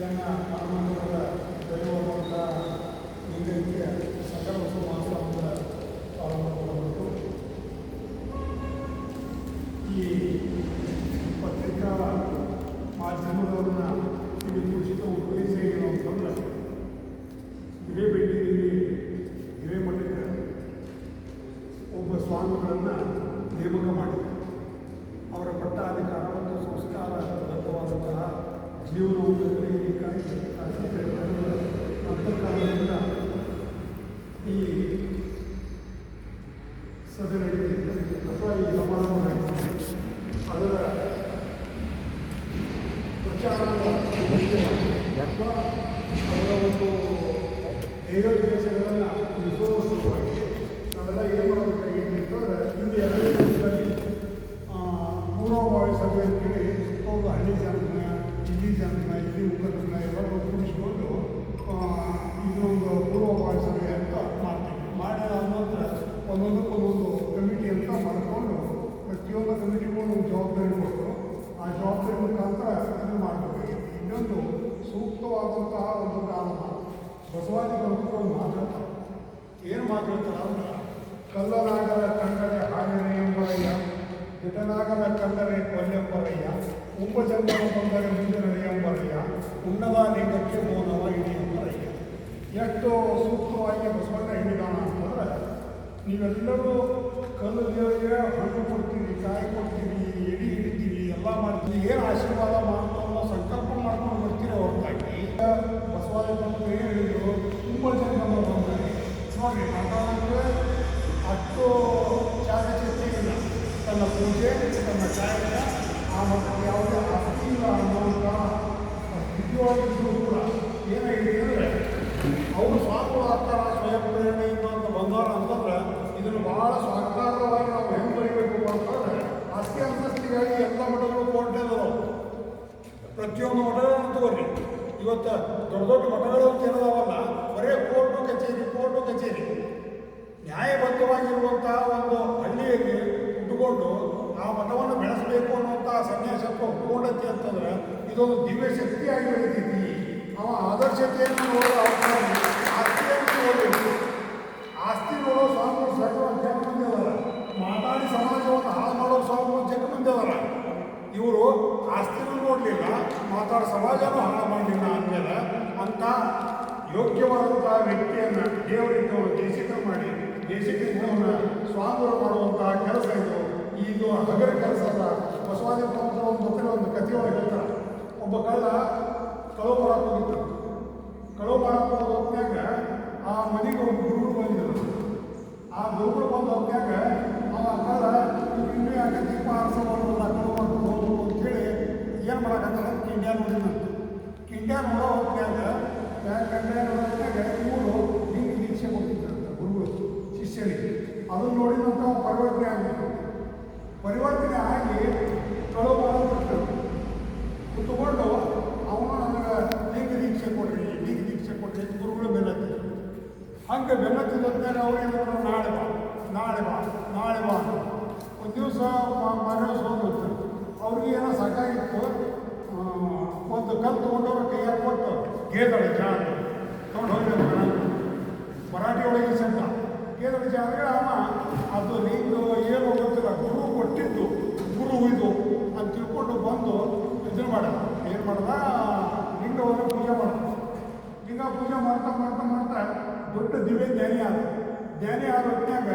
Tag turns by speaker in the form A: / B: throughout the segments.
A: ಇದನ್ನು ಹನುಮಂತರ ದೈವವಂತ ಲಿಂಗೈಕ್ಯ ಸಕಲ ಸುಮಾಸ ಅಂತ ಪ್ರಾರಂಭ ಈ ಪತ್ರಿಕಾ ಮಾಧ್ಯಮದವ್ರನ್ನ ಇಲ್ಲಿ ಕುರಿತ ಉದ್ದೇಶ ಏನು ಅಂತಂದ್ರೆ ಒಬ್ಬ ಸ್ವಾಮಿಗಳನ್ನು ನೇಮಕ ಮಾಡಿದ್ದಾರೆ ಅವರ ಪಟ್ಟಾಧಿಕಾರ ಮತ್ತು ಸಂಸ್ಕಾರ ಬದ್ಧವಾದಂತಹ ಜೀವನವನ್ನು ಕಲಿಯಲಿಕ್ಕಾಗಿ ಅಂತಃಕಾಲದಿಂದ ಈ ಸಭೆ ನಡೆಯುತ್ತಿದೆ ಅಥವಾ ಈ ಸಮಾರಂಭ ಅದರ ಪ್ರಚಾರದ ಅಥವಾ ಅದರ ಒಂದು ಧ್ಯೇಯೋದ್ದೇಶಗಳನ್ನು ಸಲುವಾಗಿ ನಾವೆಲ್ಲ ಏನು ಮಾಡಬೇಕಾಗಿದೆ ಅಂತಂದ್ರೆ ಹಿಂದೆ ಜನರನ್ನ ಇಲ್ಲಿ ಮುಖಂಡರನ್ನ ಎಲ್ಲರೂ ಕೂಡಿಸ್ಕೊಂಡು ಇದೊಂದು ಪೂರ್ವಭಾವಿ ಅಂತ ಮಾಡ್ತೀವಿ ಮಾಡಿದ ನಂತರ ಒಂದೊಂದಕ್ಕೆ ಒಂದೊಂದು ಕಮಿಟಿ ಅಂತ ಮಾಡಿಕೊಂಡು ಪ್ರತಿಯೊಂದು ಕಮಿಟಿಗೂ ಒಂದು ಜವಾಬ್ದಾರಿ ಕೊಟ್ಟು ಆ ಜವಾಬ್ದಾರಿ ಮುಖಾಂತರ ಇದನ್ನು ಮಾಡಬೇಕಾಗಿದೆ ಇನ್ನೊಂದು ಸೂಕ್ತವಾದಂತಹ ಒಂದು ಕಾರಣ ಬಸವಾದಿಗಳು ಮಾತಾಡ್ತಾರೆ ಏನು ಮಾತಾಡ್ತಾರೆ ಅಂದ್ರೆ ಕಲ್ಲನಾಗರ ಕಂಡರೆ ಹಾಗೆನೆ ಎಂಬರಯ್ಯ ಜಟನಾಗರ ಕಂಡರೆ ಕೊಲ್ಲೆಂಬರಯ್ಯ ಉಪಜನ್ಮ ಬಂದರೆ ಉನ್ನದ ಲಿಂಗಕ್ಕೆ ಮೌನವ ಇಡಿ ಅಂತ ಎಷ್ಟು ಸೂಕ್ತವಾಗಿ ಬಸವಣ್ಣ ಹೇಳಿದಾನ ಅಂತಂದ್ರೆ ನೀವೆಲ್ಲರೂ ಕಲ್ಲು ದೇವರಿಗೆ ಹಣ್ಣು ಕೊಡ್ತೀವಿ ಕಾಯಿ ಕೊಡ್ತೀವಿ ಎಡಿ ಹಿಡಿತೀವಿ ಎಲ್ಲ ಮಾಡ್ತೀವಿ ಏನು ಆಶೀರ್ವಾದ ಮಾಡ್ಕೊಂಡು ಸಂಕಲ್ಪ ಮಾಡ್ಕೊಂಡು ಬರ್ತೀರಿ ಹೊರತಾಗಿ. ಬಸವಾದ ಏನು ಹೇಳಿದ್ರು? ತುಂಬ ಜನ ಬಂದರೆ. ನೋಡ್ರಿ ಮಾತಾಡಿದ್ರೆ ಅಷ್ಟು ಚಾಕಚಕ್ಯ ಇಲ್ಲ ತನ್ನ ಪೂಜೆ, ತನ್ನ ಕಾರ್ಯ, ಆ ಮಕ್ಕಳು ಯಾವುದೇ ಇಲ್ಲ ಸ್ಥಿತಿಯೊಳಗಿದ್ರು ಕೂಡ ಏನಾಗಿದೆ ಅಂದರೆ ಅವರು ಸ್ವಾಮಿಗಳು ಆಗ್ತಾರ ಸ್ವಯಂ ಪ್ರೇರಣೆಯಿಂದ ಅಂತ ಬಂದಾರ ಅಂತಂದ್ರೆ ಇದನ್ನು ಬಹಳ ಸ್ವಾಗತಾರ್ಹವಾಗಿ ನಾವು ಹೆಂಗೆ ಬರೀಬೇಕು ಅಂತಂದ್ರೆ ಆಸ್ತಿ ಅಂತಸ್ತಿಗಾಗಿ ಎಲ್ಲ ಮಠಗಳು ಕೋರ್ಟೇ ಅದಾವು ಪ್ರತಿಯೊಂದು ಮಠಗಳನ್ನು ತೋರಿ ಇವತ್ತು ದೊಡ್ಡ ದೊಡ್ಡ ಮಠಗಳು ಅಂತ ಬರೇ ಕೋರ್ಟು ಕಚೇರಿ ಕೋರ್ಟು ಕಚೇರಿ. ನ್ಯಾಯಬದ್ಧವಾಗಿರುವಂತಹ ಒಂದು ಹಳ್ಳಿಯಲ್ಲಿ ಉಟ್ಕೊಂಡು ಆ ಮಠವನ್ನು ಬೆಳೆಸಬೇಕು ಅನ್ನುವಂತಹ ಸನ್ಯಾಸತ್ವ ಪೂರ್ಣತೆ ಅಂತಂದ್ರೆ ಇದೊಂದು ದಿವ್ಯ ಶಕ್ತಿಯಾಗಿ ಬೆಳಿತೈತಿ. ಅವ ಆದರ್ಶತೆಯನ್ನು ನೋಡೋ ಅವಕಾಶ ಆಸ್ತಿಯನ್ನು ನೋಡಬೇಕು ಆಸ್ತಿ ನೋಡೋ ಸ್ವಾಮಿಗಳು ಸರ್ವ ಜನ ಮಂದಿ ಅದಾರ ಮಾತಾಡಿ ಸಮಾಜವನ್ನು ಹಾಳು ಮಾಡೋ ಸ್ವಾಮಿಗಳು ಜನ ಮಂದಿ ಅದಾರ ಇವರು ಆಸ್ತಿನೂ ನೋಡಲಿಲ್ಲ, ಮಾತಾಡ ಸಮಾಜನೂ ಹಾಳು ಮಾಡಲಿಲ್ಲ ಅಂದಮೇಲೆ ಅಂತ ಯೋಗ್ಯವಾದಂತಹ ವ್ಯಕ್ತಿಯನ್ನು ದೇವರಿಂದ ದೇಶಿಕ ಮಾಡಿ ದೇಶಕ್ಕೆ ಸ್ವಾಮಿಗಳು ಮಾಡುವಂತಹ ಕೆಲಸ ಇದು. ಇದು ಹಗರ ಕೆಲಸ ಅಲ್ಲ. ಬಸವಾದಿ ಪ್ರಭುತ್ವ ಒಂದು ಒಂದು ಕಥೆಯೊಳಗೆ ಹೇಳ್ತಾರೆ. ಒಬ್ಬ ಕಳ್ಳ ಕಳವು ಮಾಡಕ್ಕೆ ಹೋಗಿದ್ದರು ಕಳವು ಮಾಡಕ್ಕೆ ಹೋದ ಹೊತ್ನ್ಯಾಗ ಆ ಮನೆಗೆ ಒಂದು ಗುರುಗಳು ಬಂದಿದ್ರು. ಆ ಗುರುಗಳು ಬಂದ ಹೊತ್ನ್ಯಾಗ ಅವ ಕಳ್ಳ ಇನ್ನೂ ಯಾಕೆ ದೀಪ ಆರಿಸಬಾರ್ದು ಕಳವು ಏನು ಮಾಡಕತ್ತಾರ ಕಿಂಡ್ಯಾ ನೋಡಿದ್ರು ಕಿಂಡ್ಯಾ ನೋಡೋ ಹೊತ್ನ್ಯಾಗ ಯಾಕಂದ್ರೆ ನೋಡೋ ಮೂರು ಇವರು ನೀವು ದೀಕ್ಷೆ ಕೊಟ್ಟಿದ್ರಂತ ಗುರುಗಳು, ಶಿಷ್ಯರಿಗೆ. ಅದನ್ನು ನೋಡಿದಂತ ಅವ ಪರಿವರ್ತನೆ ಆಗಬೇಕು ಪರಿವರ್ತನೆ ಆಗಿ ಕಳು ಮಾಡೋದು ಕುತ್ಕೊಂಡು ಅವನು ನನಗೆ ಲಿಂಗ ದೀಕ್ಷೆ ಕೊಡ್ರಿ ಲಿಂಗ ದೀಕ್ಷೆ ಕೊಡ್ರಿ ಗುರುಗಳು ಬೆನ್ನತ್ತಿದ್ರು. ಹಂಗೆ ಬೆನ್ನತ್ತಿದ್ದಾಗ ಅವ್ರು ಒಂದು ತೊಗೊಂಡವ್ರು ಕೈಯಾಗ ಕೊಟ್ಟು ಗೇದಳ ಜಾಗ ತೊಗೊಂಡು ಹೋಗಿ ಮರಾಠಿ ಒಳಗೆ ಸೆಂಟ ಕೇಂದ್ರ ಜಾಗ ಅವ ಅದು ಲಿಂಗ ಏನು ಗೊತ್ತಿಲ್ಲ. ಗುರು ಕೊಟ್ಟಿದ್ದು. ಗುರು ಇದು ಅಂತ ತಿಳ್ಕೊಂಡು ಬಂದು ಇದನ್ನು ಮಾಡ. ಏನು ಮಾಡ್ದ? ಲಿಂಗವನ್ನು ಪೂಜೆ ಮಾಡ. ಲಿಂಗ ಪೂಜೆ ಮಾಡ್ತಾ ಮಾಡ್ತಾ ಮಾಡ್ತಾ ದೊಡ್ಡ ದಿವ್ಯ ಜ್ಞಾನಿ ಆದ. ಜ್ಞಾನಿ ಆದ ಹೊತ್ತಿನಾಗ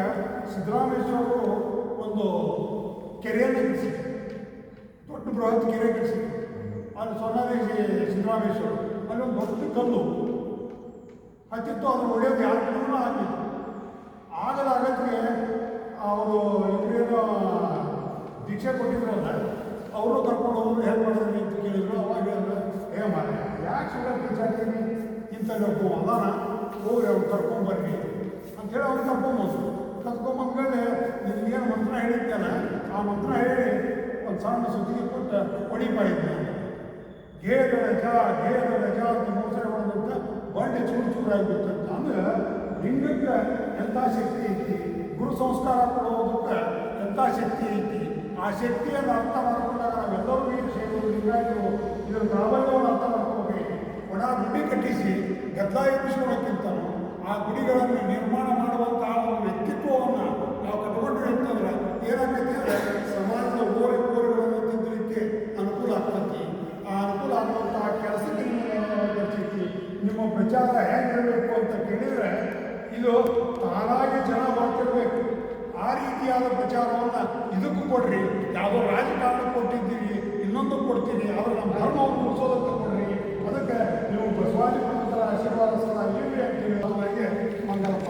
A: ಸಿದ್ದರಾಮೇಶ್ವರರು ಒಂದು ಕೆರೆಯನ್ನು ಕಟ್ಟಿಸಿದ್ರು. ದೊಡ್ಡ ಬೃಹತ್ ಕೆರೆ ಕಟ್ಟಿಸಿದ್ರು. ಅಲ್ಲಿ ಸೊನ್ನಾದಿ ಸಿದ್ದರಾಮೇಶ್ವರ ಅಲ್ಲಿ ಒಂದು ದೊಡ್ಡ ಕಲ್ಲು. ಹತ್ತಿತ್ತು, ಅದನ್ನು ಹೊಡೆಯೋದು ಯಾರು ಕೂಡ ಆಗಲಿಲ್ಲ ಆಗದ ಅಗತ್ಯಕ್ಕೆ ಅವರು ಇವರೇನು ದೀಕ್ಷೆ ಕೊಟ್ಟಿದ್ರಲ್ಲ ಅವರು ಕರ್ಕೊಂಡು ಹೋದ್ರು ಹೆಲ್ಪ್ ಮಾಡಿದ್ರು ಅಂತ ಕೇಳಿದ್ರು, ಅವಾಗ ಹೇಳಿದ್ರು ಏ ಮಾರ ಯಾಕೆ ಸುಳ್ಳು ಬಿಚ್ಚಾಡ್ತೀನಿ ಇಂಥ ಒಬ್ಬ ಅದಾನ? ಹೋಗಿ ಅವ್ರು ಕರ್ಕೊಂಬರ್ರಿ ಅಂತೇಳಿ ಅವ್ರು ಕರ್ಕೊಂಬಂದ್ರು. ಕರ್ಕೊಂಬಂದ್ಮೇಲೆ ನಿನಗೇನು ಮಂತ್ರ ಹೇಳಿದ್ದೇನೆ ಆ ಮಂತ್ರ ಹೇಳಿ ಒಂದು ಸಣ್ಣ ಸುದ್ದಿಗೆ ಕೊಟ್ಟು ಹೊಡಿಪಾ ಇದ್ದೆ ಗೇದಳ ಜ ಗೇದಳ ಜ ಅಂತ ಮೋಸರೆ ಹೊಡೆದಂತ ಬಂಡೆ ಚೂರು ಚೂರಾಗಿಬಿಟ್ಟಂತ ಅಂದ್ರೆ ಲಿಂಗಕ್ಕೆ ಎಂಥ ಶಕ್ತಿ ಐತಿ? ಗುರು ಸಂಸ್ಕಾರ ಕೊಡೋದಕ್ಕೆ ಎಂಥ ಶಕ್ತಿ ಐತಿ? ಆ ಶಕ್ತಿಯನ್ನು ಅರ್ಥ ಮಾಡ್ಕೊಂಡಾಗ ನಾವೆಲ್ಲರೂ ಈ ಸೇರು ಲಿಂಗಾಯತರು ಇದರ ಪ್ರಾಬಲ್ಯವನ್ನು ಅರ್ಥ ಮಾಡ್ಕೋಬೇಕು. ಗದ್ದಲ ಎಬ್ಬಿಸ್ಕೊಳ್ಳೋಕ್ಕಿಂತನೂ ಆ ಗುಡಿಗಳನ್ನು ನಿರ್ಮಾಣ ಮಾಡುವಂತಹ ಒಂದು ವ್ಯಕ್ತಿತ್ವವನ್ನು ನಾವು ಕಟ್ಕೊಂಡ್ರೆ ಅಂತಂದ್ರೆ ಏನಾಗ್ತೈತಿ ಅಂದ್ರೆ ಸಮಾಜದ ಓರೆ ಕೋರೆಗಳನ್ನು ತಿದ್ದಲಿಕ್ಕೆ ಪ್ರಚಾರ ಹೇಗಿರಬೇಕು ಅಂತ ಕೇಳಿದರೆ, ಇದು ತಾನಾಗಿ ಜನ ಮಾಡ್ತಿರಬೇಕು ಆ ರೀತಿಯಾದ ಪ್ರಚಾರವನ್ನು ಇದಕ್ಕೂ ಕೊಡ್ರಿ. ಯಾವುದೋ ರಾಜಕಾರಣ ಕೊಟ್ಟಿದ್ದೀರಿ, ಇನ್ನೊಂದು ಕೊಡ್ತೀರಿ ಆದರೆ ನಮ್ಮ ಧರ್ಮವನ್ನು ಮುಗಿಸೋದಕ್ಕೆ ಕೊಡ್ರಿ. ಅದಕ್ಕೆ ನೀವು ಬಸವಾಜಿ ಆಶೀರ್ವಾದ ಸದಾ ಏನು ಹೇಳ್ತೀವಿ ಅವರಿಗೆ ಮಂಗಲಪ್ಪ